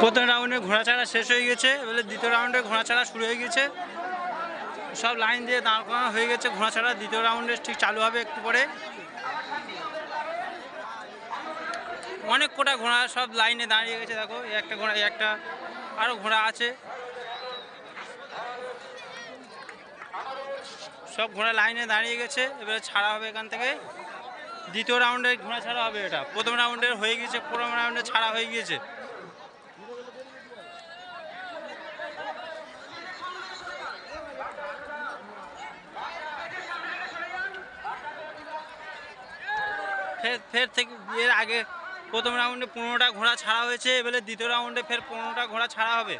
প্রথম রাউন্ডে ঘোড়া ছাড়া শেষ হয়ে গেছে, এবারে দ্বিতীয় রাউন্ডে ঘোড়া ছাড়া শুরু হয়ে গেছে। সব লাইন দিয়ে দাঁড় করানো হয়ে গেছে ঘোড়া ছাড়া দ্বিতীয় রাউন্ডে ঠিক চালু হবে একটু পরে। অনেক কোটা ঘোড়া সব লাইনে দাঁড়িয়ে গেছে, দেখো একটা ঘোড়া একটা আরও ঘোড়া আছে। সব ঘোড়া লাইনে দাঁড়িয়ে গেছে, এবারে ছাড়া হবে এখান থেকে। দ্বিতীয় রাউন্ডে ঘোড়া ছাড়া হবে এটা। প্রথম রাউন্ডে হয়ে গেছে, প্রথম রাউন্ডে ছাড়া হয়ে গিয়েছে। ফের ফের থেকে এর আগে প্রথম রাউন্ডে পনেরোটা ঘোড়া ছাড়া হয়েছে, এবারে দ্বিতীয় রাউন্ডে ফের পনেরোটা ঘোড়া ছাড়া হবে।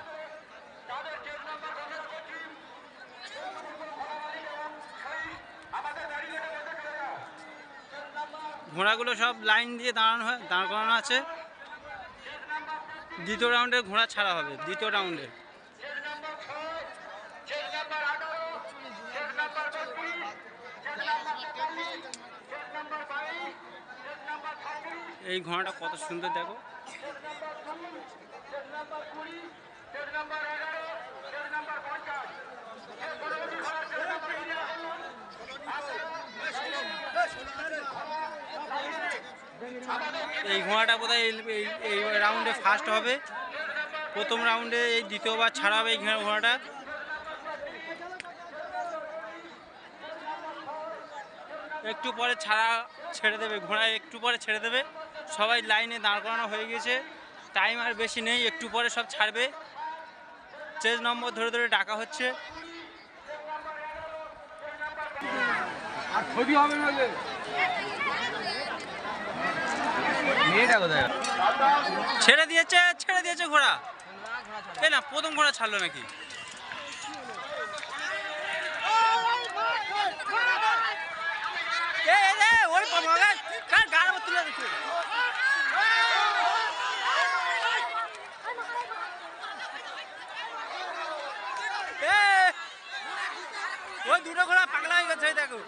ঘোড়াগুলো সব লাইন দিয়ে দাঁড়ানো হয়, দাঁড় করানো আছে। দ্বিতীয় রাউন্ডে ঘোড়া ছাড়া হবে, দ্বিতীয় রাউন্ডে। এই ঘোড়াটা কত সুন্দর দেখো। এই ঘোড়াটা বোধহয় এই- রাউন্ডে ফার্স্ট হবে। প্রথম রাউন্ডে এই দ্বিতীয়বার ছাড়া হবে এই ঘোড়া- ঘোড়াটা। একটু পরে ছাড়া ছেড়ে দেবে ঘোড়া একটু পরে ছেড়ে দেবে। সবাই লাইনে দাঁড় করানো হয়ে গেছে। টাইম আর বেশি নেই, একটু পরে সব ছাড়বে। চেজ নম্বর ধরে ধরে ডাকা হচ্ছে। ছেড়ে দিয়েছে ছেড়ে দিয়েছে ঘোড়া। এই না, প্রথম ঘোড়া ছাড়লো নাকি এ, এ, এ, ওই মগাই, কার গাড়ি আবার তুলে দিচ্ছে? এ, ওই দুটো ঘোড়া পাগলা হয়ে গেছে দেখো।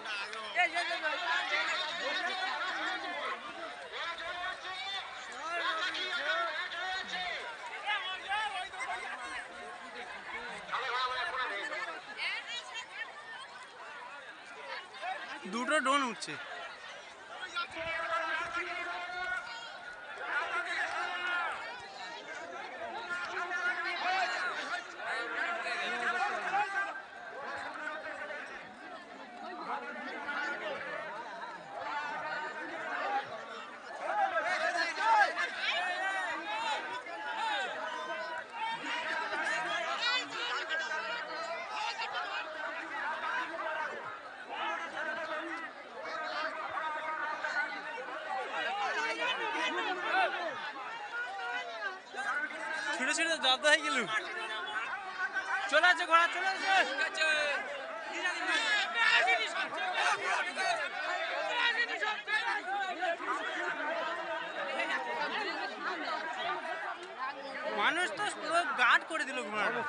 দুটো ড্রোন উঠছে। ছুটে ছুটে জব্দ হয়ে গেল চলে আছে ঘোড়া চলে আছে মানুষ তো পুরো গার্ড করে দিল ঘোড়াটা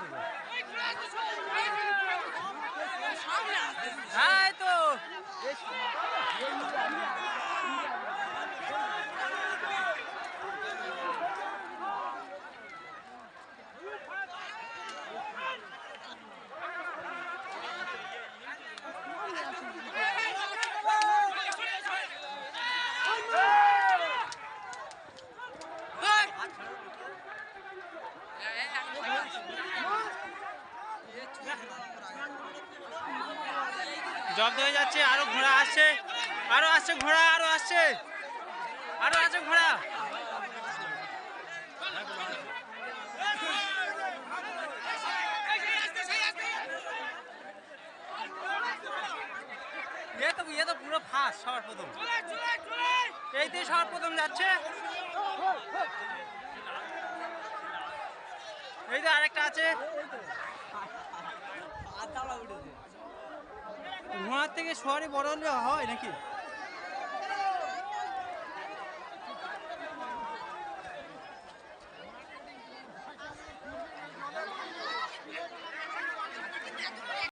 হ্যাঁ তো। জব্দ হয়ে যাচ্ছে, আরও ঘোড়া আসছে, আরও আসছে ঘোড়া, আরও আসছে, আরও আছে ঘোড়া। এ তো তো পুরো ফার্স্ট সবার প্রথম। সবার প্রথম যাচ্ছে। এই তো আরেকটা আছে। ঘোড়ার থেকে শহরে বড় হলে হয় নাকি?